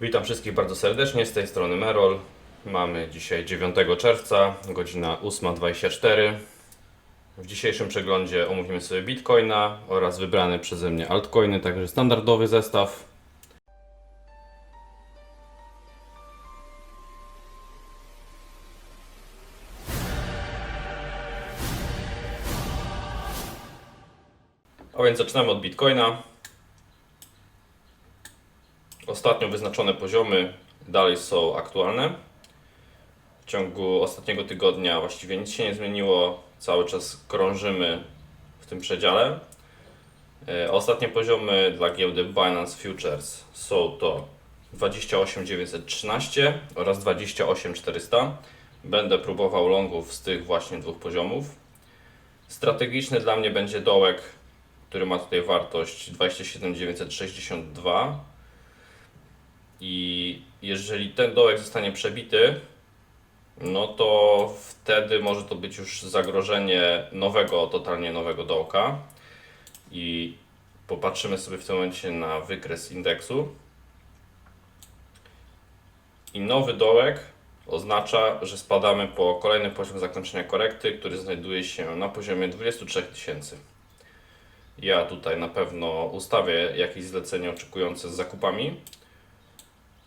Witam wszystkich bardzo serdecznie, z tej strony Merol. Mamy dzisiaj 9 czerwca, godzina 8.24. W dzisiejszym przeglądzie omówimy sobie Bitcoina oraz wybrane przeze mnie altcoiny, także standardowy zestaw. A więc zaczynamy od Bitcoina. Ostatnio wyznaczone poziomy dalej są aktualne. W ciągu ostatniego tygodnia właściwie nic się nie zmieniło. Cały czas krążymy w tym przedziale. E, Ostatnie poziomy dla giełdy Binance Futures są to 28913 oraz 28400. Będę próbował longów z tych właśnie dwóch poziomów. Strategiczny dla mnie będzie dołek, który ma tutaj wartość 27962 i jeżeli ten dołek zostanie przebity, no to wtedy może to być już zagrożenie nowego, totalnie nowego dołka. I popatrzymy sobie w tym momencie na wykres indeksu. I nowy dołek oznacza, że spadamy po kolejny poziom zakończenia korekty, który znajduje się na poziomie 23 tysięcy. Ja tutaj na pewno ustawię jakieś zlecenie oczekujące z zakupami.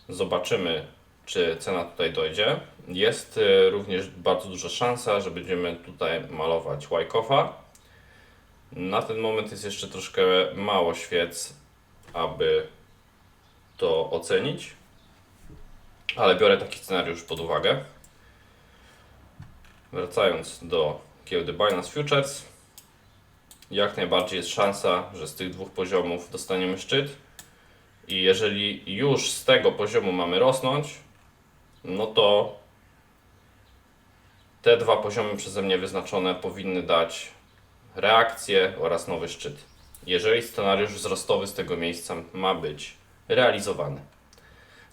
Zobaczymy, czy cena tutaj dojdzie. Jest y, również bardzo duża szansa, że będziemy tutaj malować Wyckofa. Na ten moment jest jeszcze troszkę mało świec, aby to ocenić, ale biorę taki scenariusz pod uwagę. Wracając do giełdy Binance Futures, jak najbardziej jest szansa, że z tych dwóch poziomów dostaniemy szczyt. I jeżeli już z tego poziomu mamy rosnąć, no to te dwa poziomy przeze mnie wyznaczone powinny dać reakcję oraz nowy szczyt. Jeżeli scenariusz wzrostowy z tego miejsca ma być realizowany.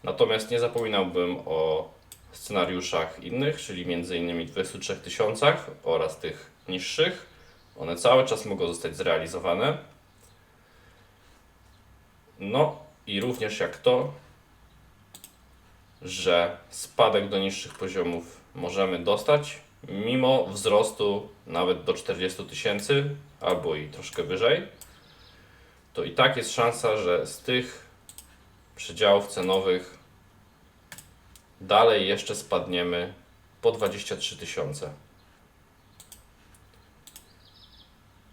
Natomiast nie zapominałbym o scenariuszach innych, czyli m.in. 23 tysiącach oraz tych niższych. One cały czas mogą zostać zrealizowane. No i również jak to, że spadek do niższych poziomów możemy dostać, mimo wzrostu nawet do 40 tysięcy albo i troszkę wyżej, to i tak jest szansa, że z tych przedziałów cenowych dalej jeszcze spadniemy po 23 tysiące.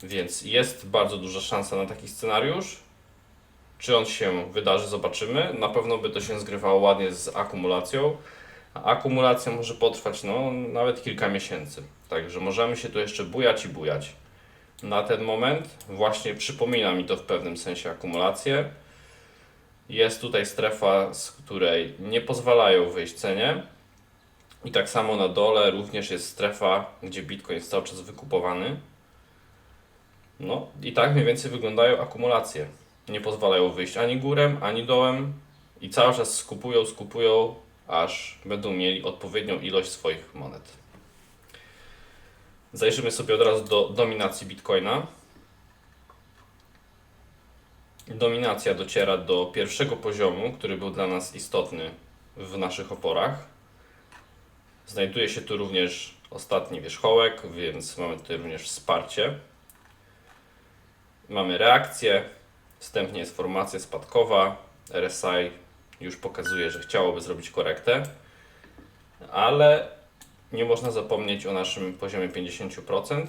Więc jest bardzo duża szansa na taki scenariusz. Czy on się wydarzy, zobaczymy. Na pewno by to się zgrywało ładnie z akumulacją. A akumulacja może potrwać no, nawet kilka miesięcy. Także możemy się tu jeszcze bujać i bujać. Na ten moment właśnie przypomina mi to w pewnym sensie akumulację. Jest tutaj strefa, z której nie pozwalają wyjść cenie. I tak samo na dole również jest strefa, gdzie Bitcoin jest cały czas wykupowany. No i tak mniej więcej wyglądają akumulacje. Nie pozwalają wyjść ani górem, ani dołem i cały czas skupują, skupują, aż będą mieli odpowiednią ilość swoich monet. Zajrzymy sobie od razu do dominacji Bitcoina. Dominacja dociera do pierwszego poziomu, który był dla nas istotny w naszych oporach. Znajduje się tu również ostatni wierzchołek, więc mamy tutaj również wsparcie. Mamy reakcję, wstępnie jest formacja spadkowa. RSI już pokazuje, że chciałoby zrobić korektę, ale nie można zapomnieć o naszym poziomie 50%.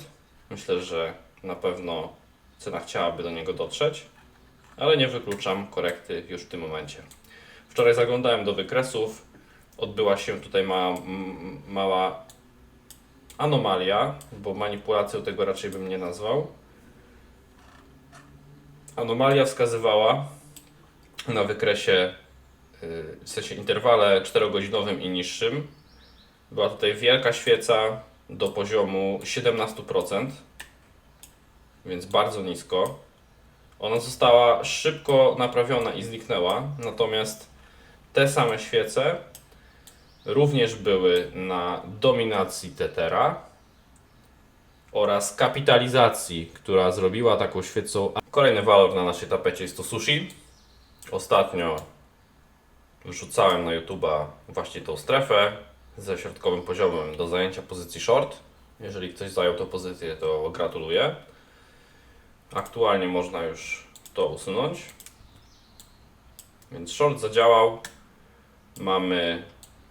Myślę, że na pewno cena chciałaby do niego dotrzeć, ale nie wykluczam korekty już w tym momencie. Wczoraj zaglądałem do wykresów. Odbyła się tutaj ma, m- mała anomalia, bo manipulacją tego raczej bym nie nazwał. Anomalia wskazywała na wykresie, yy, w sensie interwale 4-godzinowym i niższym. Była tutaj wielka świeca do poziomu 17%, więc bardzo nisko. Ona została szybko naprawiona i zniknęła, natomiast te same świece również były na dominacji Tetera oraz kapitalizacji, która zrobiła taką świecą. Kolejny walor na naszej tapecie jest to sushi. Ostatnio wrzucałem na YouTube'a właśnie tą strefę ze środkowym poziomem do zajęcia pozycji short. Jeżeli ktoś zajął tę pozycję, to gratuluję. Aktualnie można już to usunąć. Więc short zadziałał. Mamy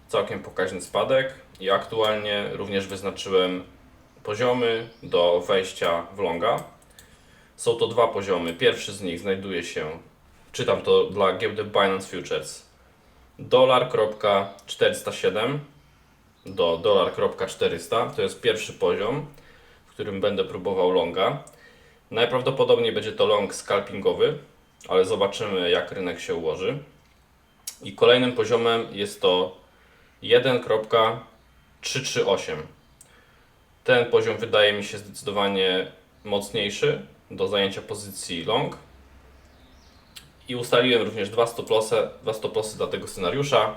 całkiem pokaźny spadek i aktualnie również wyznaczyłem poziomy do wejścia w longa. Są to dwa poziomy. Pierwszy z nich znajduje się, czytam to dla giełdy Binance Futures, dolar.407 do dolar.400. To jest pierwszy poziom, w którym będę próbował longa. Najprawdopodobniej będzie to long scalpingowy, ale zobaczymy jak rynek się ułoży. I kolejnym poziomem jest to 1.338. Ten poziom wydaje mi się zdecydowanie mocniejszy do zajęcia pozycji long. I ustaliłem również dwa stop lossy, dwa stop lossy dla tego scenariusza.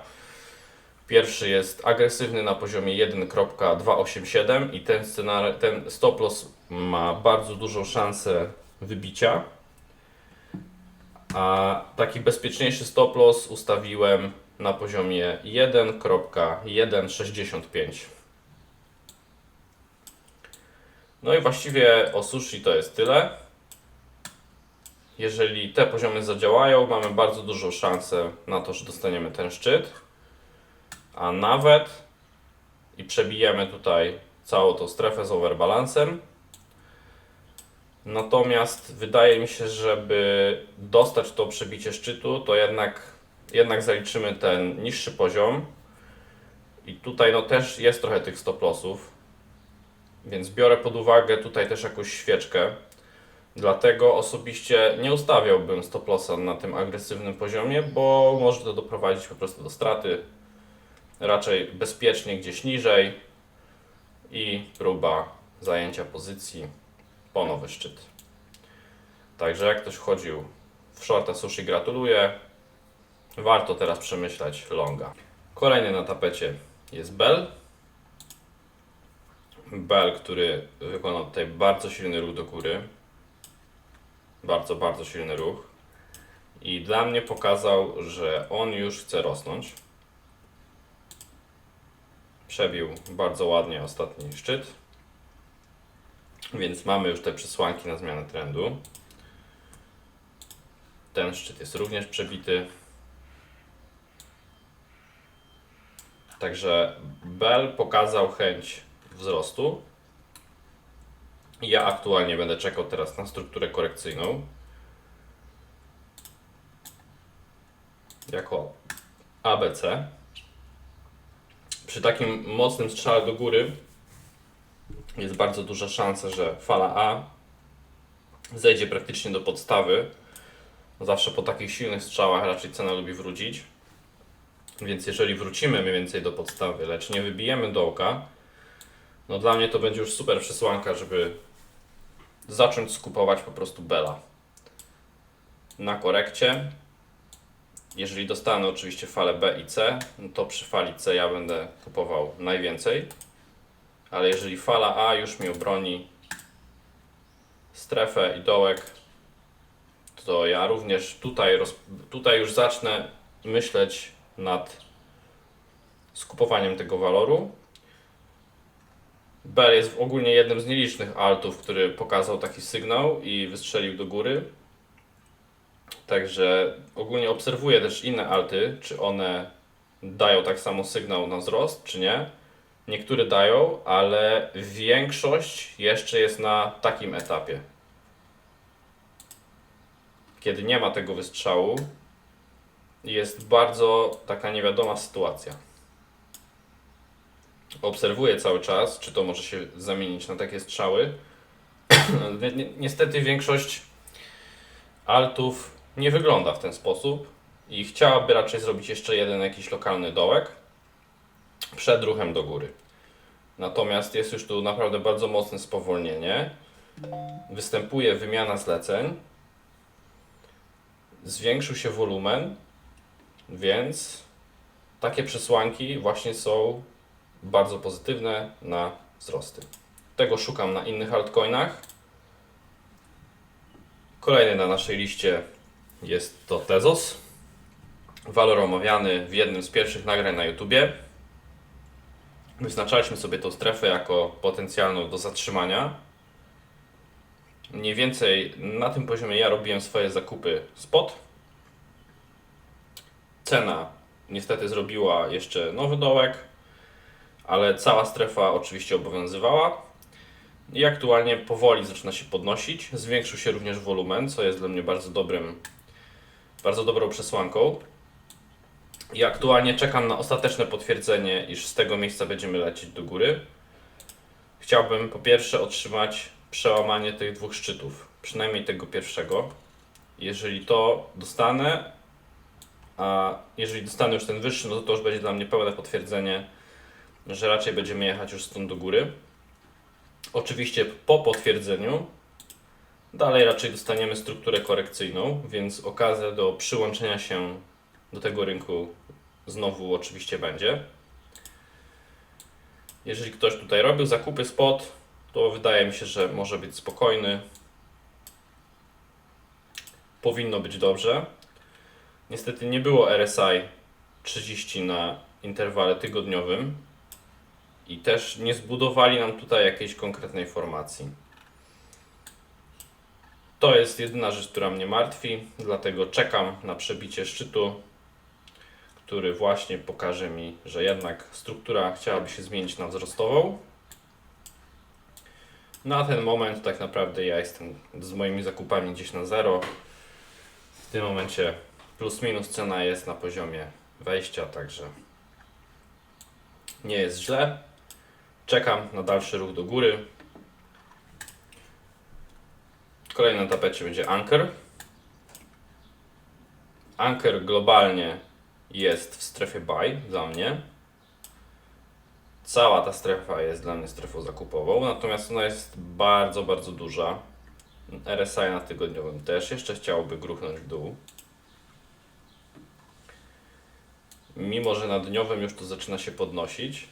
Pierwszy jest agresywny na poziomie 1.287 i ten, scenar- ten stop loss ma bardzo dużą szansę wybicia. A taki bezpieczniejszy stop loss ustawiłem na poziomie 1.165. No i właściwie o sushi to jest tyle. Jeżeli te poziomy zadziałają, mamy bardzo dużą szansę na to, że dostaniemy ten szczyt. A nawet i przebijemy tutaj całą tą strefę z overbalancem. Natomiast wydaje mi się, żeby dostać to przebicie szczytu, to jednak, jednak zaliczymy ten niższy poziom. I tutaj no też jest trochę tych stop lossów. Więc biorę pod uwagę tutaj też jakąś świeczkę. Dlatego osobiście nie ustawiałbym stop lossa na tym agresywnym poziomie, bo może to doprowadzić po prostu do straty. Raczej bezpiecznie gdzieś niżej i próba zajęcia pozycji po nowy szczyt. Także jak ktoś wchodził w shorta sushi, gratuluję. Warto teraz przemyśleć longa. Kolejny na tapecie jest Bell. Bell, który wykonał tutaj bardzo silny ruch do góry. Bardzo, bardzo silny ruch. I dla mnie pokazał, że on już chce rosnąć. Przebił bardzo ładnie ostatni szczyt. Więc mamy już te przesłanki na zmianę trendu. Ten szczyt jest również przebity. Także Bell pokazał chęć wzrostu. Ja aktualnie będę czekał teraz na strukturę korekcyjną. Jako ABC. Przy takim mocnym strzale do góry jest bardzo duża szansa, że fala A zejdzie praktycznie do podstawy. Zawsze po takich silnych strzałach raczej cena lubi wrócić. Więc jeżeli wrócimy mniej więcej do podstawy, lecz nie wybijemy dołka, no dla mnie to będzie już super przesłanka, żeby zacząć skupować po prostu Bela. Na korekcie, jeżeli dostanę oczywiście falę B i C, no to przy fali C ja będę kupował najwięcej. Ale jeżeli fala A już mi obroni strefę i dołek, to ja również tutaj, tutaj już zacznę myśleć nad skupowaniem tego waloru. Bell jest ogólnie jednym z nielicznych altów, który pokazał taki sygnał i wystrzelił do góry. Także ogólnie obserwuję też inne alty, czy one dają tak samo sygnał na wzrost, czy nie. Niektóre dają, ale większość jeszcze jest na takim etapie. Kiedy nie ma tego wystrzału, jest bardzo taka niewiadoma sytuacja. Obserwuję cały czas, czy to może się zamienić na takie strzały. Ni- ni- Niestety większość altów nie wygląda w ten sposób i chciałaby raczej zrobić jeszcze jeden jakiś lokalny dołek przed ruchem do góry. Natomiast jest już tu naprawdę bardzo mocne spowolnienie. Występuje wymiana zleceń. Zwiększył się wolumen, więc takie przesłanki właśnie są bardzo pozytywne na wzrosty. Tego szukam na innych altcoinach. Kolejny na naszej liście jest to Tezos. walor omawiany w jednym z pierwszych nagrań na YouTubie. Wyznaczaliśmy sobie tą strefę jako potencjalną do zatrzymania. Mniej więcej na tym poziomie ja robiłem swoje zakupy spot. Cena niestety zrobiła jeszcze nowy dołek, ale cała strefa oczywiście obowiązywała. I aktualnie powoli zaczyna się podnosić. Zwiększył się również wolumen, co jest dla mnie bardzo dobrym, bardzo dobrą przesłanką. I aktualnie czekam na ostateczne potwierdzenie, iż z tego miejsca będziemy lecieć do góry. Chciałbym po pierwsze otrzymać przełamanie tych dwóch szczytów, przynajmniej tego pierwszego. Jeżeli to dostanę, a jeżeli dostanę już ten wyższy, no to to już będzie dla mnie pełne potwierdzenie, że raczej będziemy jechać już stąd do góry. Oczywiście po potwierdzeniu dalej raczej dostaniemy strukturę korekcyjną, więc okazja do przyłączenia się do tego rynku znowu oczywiście będzie. Jeżeli ktoś tutaj robił zakupy spot, to wydaje mi się, że może być spokojny. Powinno być dobrze. Niestety nie było RSI 30 na interwale tygodniowym i też nie zbudowali nam tutaj jakiejś konkretnej formacji. To jest jedyna rzecz, która mnie martwi, dlatego czekam na przebicie szczytu, który właśnie pokaże mi, że jednak struktura chciałaby się zmienić na wzrostową. Na ten moment tak naprawdę ja jestem z moimi zakupami gdzieś na zero. W tym momencie plus minus cena jest na poziomie wejścia, także nie jest źle. Czekam na dalszy ruch do góry. Kolejny na tapecie będzie Anker. Anker globalnie jest w strefie buy dla mnie. Cała ta strefa jest dla mnie strefą zakupową, natomiast ona jest bardzo, bardzo duża. RSI na tygodniowym też jeszcze chciałby gruchnąć w dół. Mimo, że na dniowym już to zaczyna się podnosić,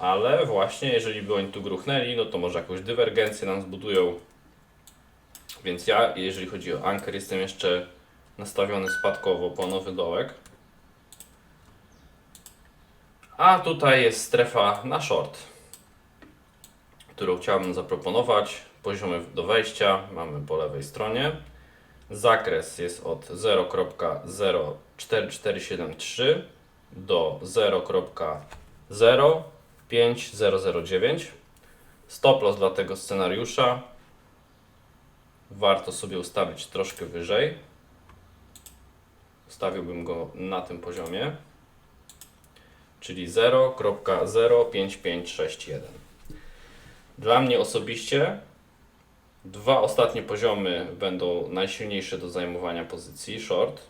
ale właśnie jeżeli by oni tu gruchnęli, no to może jakąś dywergencję nam zbudują. Więc ja, jeżeli chodzi o Anker, jestem jeszcze nastawiony spadkowo po nowy dołek. A tutaj jest strefa na short, którą chciałbym zaproponować. Poziomy do wejścia mamy po lewej stronie. Zakres jest od 0.04473 do 0.05009. Stop loss dla tego scenariusza warto sobie ustawić troszkę wyżej. Ustawiłbym go na tym poziomie czyli 0.05561. Dla mnie osobiście dwa ostatnie poziomy będą najsilniejsze do zajmowania pozycji short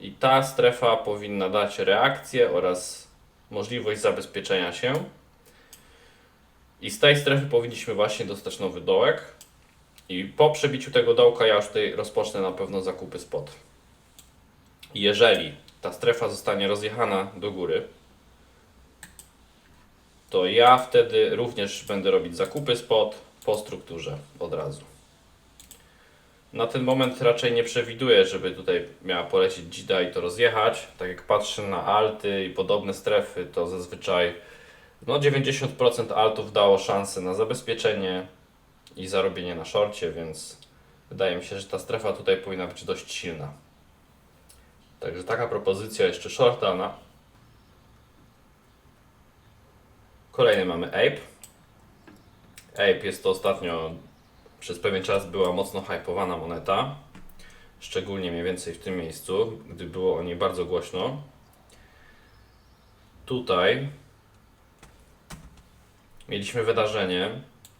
i ta strefa powinna dać reakcję oraz możliwość zabezpieczenia się. I z tej strefy powinniśmy właśnie dostać nowy dołek. I po przebiciu tego dołka ja już tutaj rozpocznę na pewno zakupy spot. Jeżeli ta strefa zostanie rozjechana do góry, to ja wtedy również będę robić zakupy spot po strukturze od razu. Na ten moment raczej nie przewiduję, żeby tutaj miała polecieć dzida i to rozjechać. Tak jak patrzę na alty i podobne strefy, to zazwyczaj no 90% altów dało szansę na zabezpieczenie i zarobienie na szorcie, więc wydaje mi się, że ta strefa tutaj powinna być dość silna. Także taka propozycja jeszcze shorta na Kolejny mamy Ape. Ape jest to ostatnio przez pewien czas była mocno hypowana moneta. Szczególnie mniej więcej w tym miejscu, gdy było o niej bardzo głośno. Tutaj mieliśmy wydarzenie,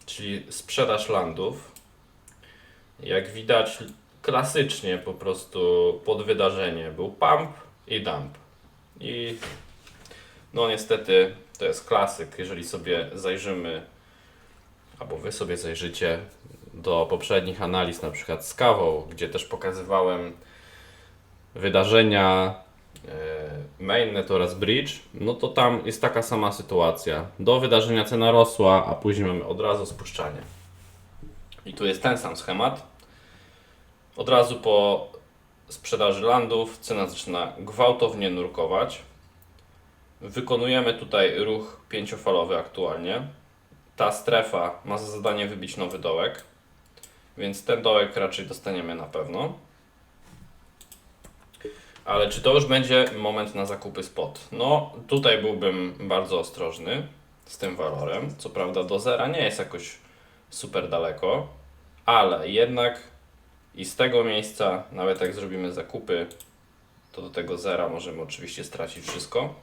czyli sprzedaż landów. Jak widać, klasycznie po prostu pod wydarzenie był pump i dump. I no niestety to jest klasyk, jeżeli sobie zajrzymy, albo wy sobie zajrzycie do poprzednich analiz, na przykład z kawą, gdzie też pokazywałem wydarzenia e, mainnet oraz bridge, no to tam jest taka sama sytuacja. Do wydarzenia cena rosła, a później mamy od razu spuszczanie. I tu jest ten sam schemat. Od razu po sprzedaży landów cena zaczyna gwałtownie nurkować. Wykonujemy tutaj ruch pięciofalowy aktualnie. Ta strefa ma za zadanie wybić nowy dołek, więc ten dołek raczej dostaniemy na pewno. Ale czy to już będzie moment na zakupy spot? No, tutaj byłbym bardzo ostrożny z tym walorem. Co prawda do zera nie jest jakoś super daleko, ale jednak i z tego miejsca, nawet jak zrobimy zakupy, to do tego zera możemy oczywiście stracić wszystko.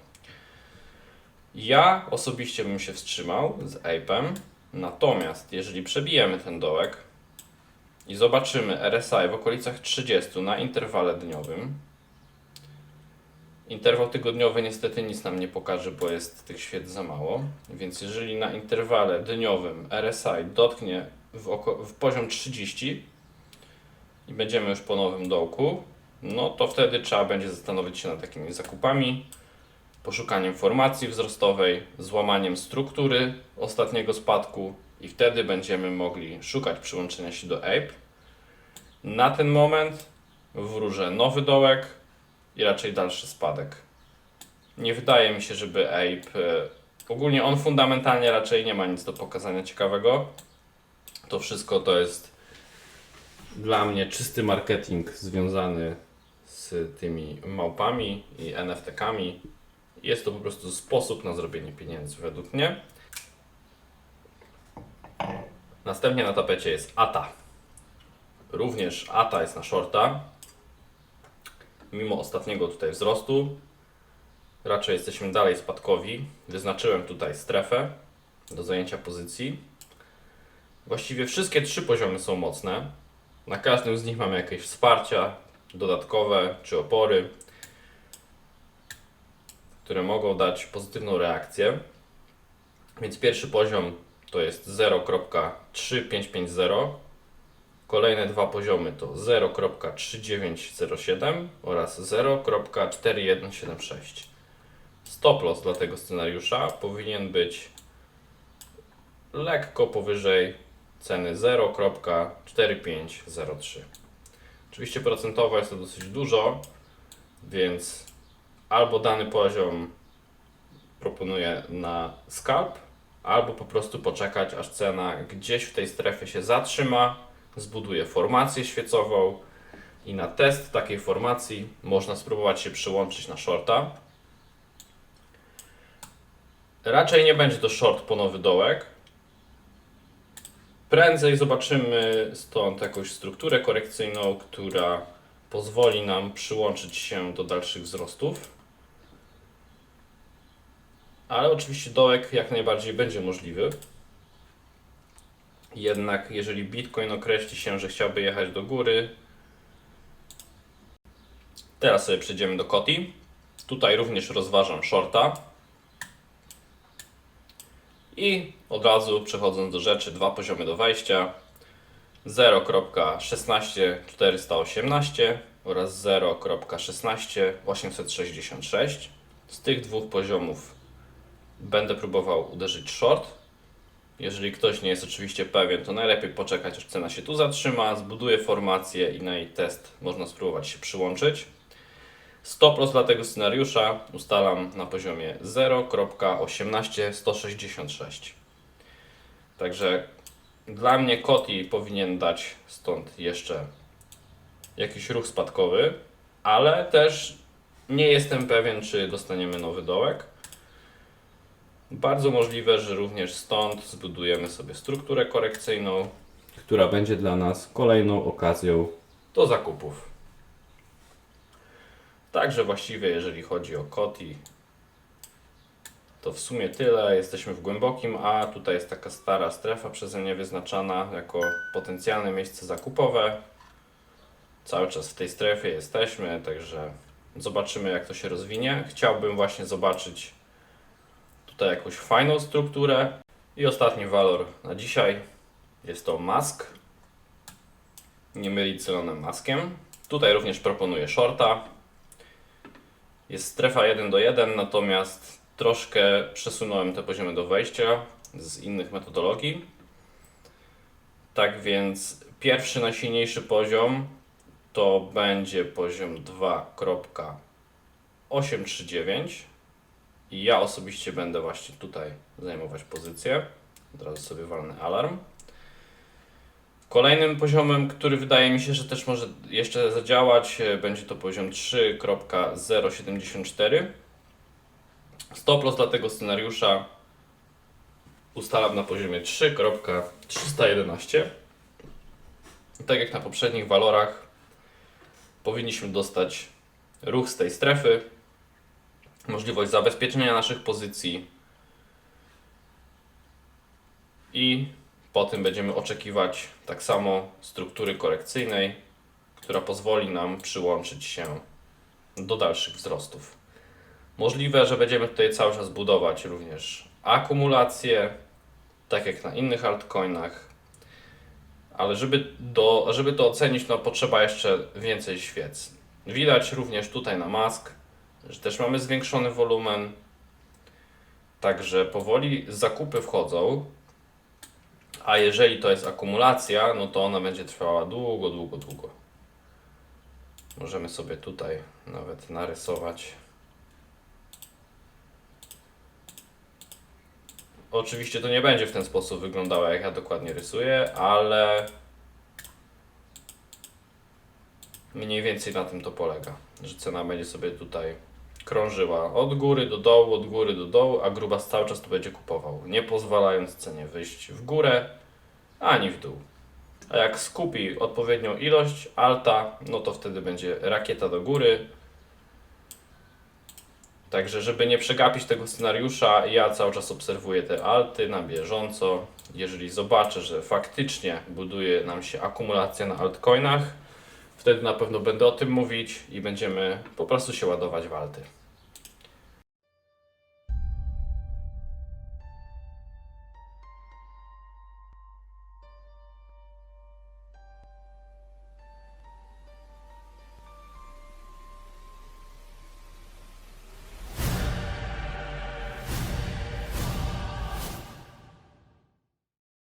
Ja osobiście bym się wstrzymał z Ape'em, natomiast jeżeli przebijemy ten dołek i zobaczymy RSI w okolicach 30 na interwale dniowym, Interwał tygodniowy niestety nic nam nie pokaże, bo jest tych świec za mało. Więc jeżeli na interwale dniowym RSI dotknie w, oko- w poziom 30 i będziemy już po nowym dołku, no to wtedy trzeba będzie zastanowić się nad takimi zakupami, poszukaniem formacji wzrostowej, złamaniem struktury ostatniego spadku i wtedy będziemy mogli szukać przyłączenia się do Ape. Na ten moment wróżę nowy dołek, i raczej dalszy spadek. Nie wydaje mi się, żeby Ape. e, Ogólnie on fundamentalnie raczej nie ma nic do pokazania ciekawego. To wszystko to jest dla mnie czysty marketing związany z tymi małpami i NFT-kami. Jest to po prostu sposób na zrobienie pieniędzy według mnie. Następnie na tapecie jest ATA. Również ATA jest na shorta mimo ostatniego tutaj wzrostu, raczej jesteśmy dalej spadkowi. Wyznaczyłem tutaj strefę do zajęcia pozycji. Właściwie wszystkie trzy poziomy są mocne. Na każdym z nich mamy jakieś wsparcia dodatkowe czy opory, które mogą dać pozytywną reakcję. Więc pierwszy poziom to jest 0.3550 Kolejne dwa poziomy to 0.3907 oraz 0.4176. Stop loss dla tego scenariusza powinien być lekko powyżej ceny 0.4503. Oczywiście procentowo jest to dosyć dużo, więc albo dany poziom proponuję na scalp, albo po prostu poczekać, aż cena gdzieś w tej strefie się zatrzyma zbuduje formację świecową i na test takiej formacji można spróbować się przyłączyć na shorta. Raczej nie będzie to short po nowy dołek. Prędzej zobaczymy stąd jakąś strukturę korekcyjną, która pozwoli nam przyłączyć się do dalszych wzrostów. Ale oczywiście dołek jak najbardziej będzie możliwy. Jednak jeżeli Bitcoin określi się, że chciałby jechać do góry, teraz sobie przejdziemy do Koti. Tutaj również rozważam shorta. I od razu przechodząc do rzeczy, dwa poziomy do wejścia. 0.16418 oraz 0.16866. Z tych dwóch poziomów będę próbował uderzyć short. Jeżeli ktoś nie jest oczywiście pewien, to najlepiej poczekać, aż cena się tu zatrzyma, zbuduje formację i na jej test można spróbować się przyłączyć. Stop loss dla tego scenariusza ustalam na poziomie 0.18166. Także dla mnie Koti powinien dać stąd jeszcze jakiś ruch spadkowy, ale też nie jestem pewien, czy dostaniemy nowy dołek. Bardzo możliwe, że również stąd zbudujemy sobie strukturę korekcyjną, która będzie dla nas kolejną okazją do zakupów. Także właściwie, jeżeli chodzi o Koti, to w sumie tyle. Jesteśmy w głębokim A. Tutaj jest taka stara strefa przeze mnie wyznaczana jako potencjalne miejsce zakupowe. Cały czas w tej strefie jesteśmy, także zobaczymy, jak to się rozwinie. Chciałbym właśnie zobaczyć tutaj jakąś fajną strukturę. I ostatni walor na dzisiaj jest to mask. Nie mylić z Maskiem. Tutaj również proponuję shorta. Jest strefa 1 do 1, natomiast troszkę przesunąłem te poziomy do wejścia z innych metodologii. Tak więc pierwszy najsilniejszy poziom to będzie poziom 2.839 i ja osobiście będę właśnie tutaj zajmować pozycję. Od razu sobie walnę alarm. Kolejnym poziomem, który wydaje mi się, że też może jeszcze zadziałać, e, będzie to poziom 3.074. Stop loss dla tego scenariusza ustalam na poziomie 3.311. I Tak jak na poprzednich walorach, powinniśmy dostać ruch z tej strefy, możliwość zabezpieczenia naszych pozycji i po tym będziemy oczekiwać tak samo struktury korekcyjnej, która pozwoli nam przyłączyć się do dalszych wzrostów. Możliwe, że będziemy tutaj cały czas budować również akumulację, tak jak na innych altcoinach, ale żeby, do, żeby to ocenić, no potrzeba jeszcze więcej świec. Widać również tutaj na mask, że też mamy zwiększony wolumen, także powoli zakupy wchodzą, a jeżeli to jest akumulacja, no to ona będzie trwała długo, długo, długo. Możemy sobie tutaj nawet narysować. Oczywiście to nie będzie w ten sposób wyglądało, jak ja dokładnie rysuję, ale mniej więcej na tym to polega, że cena będzie sobie tutaj krążyła od góry do dołu, od góry do dołu, a grubas cały czas tu będzie kupował, nie pozwalając cenie wyjść w górę ani w dół. A jak skupi odpowiednią ilość alta, no to wtedy będzie rakieta do góry. Także, żeby nie przegapić tego scenariusza, ja cały czas obserwuję te alty na bieżąco. Jeżeli zobaczę, że faktycznie buduje nam się akumulacja na altcoinach, wtedy na pewno będę o tym mówić i będziemy po prostu się ładować w alty.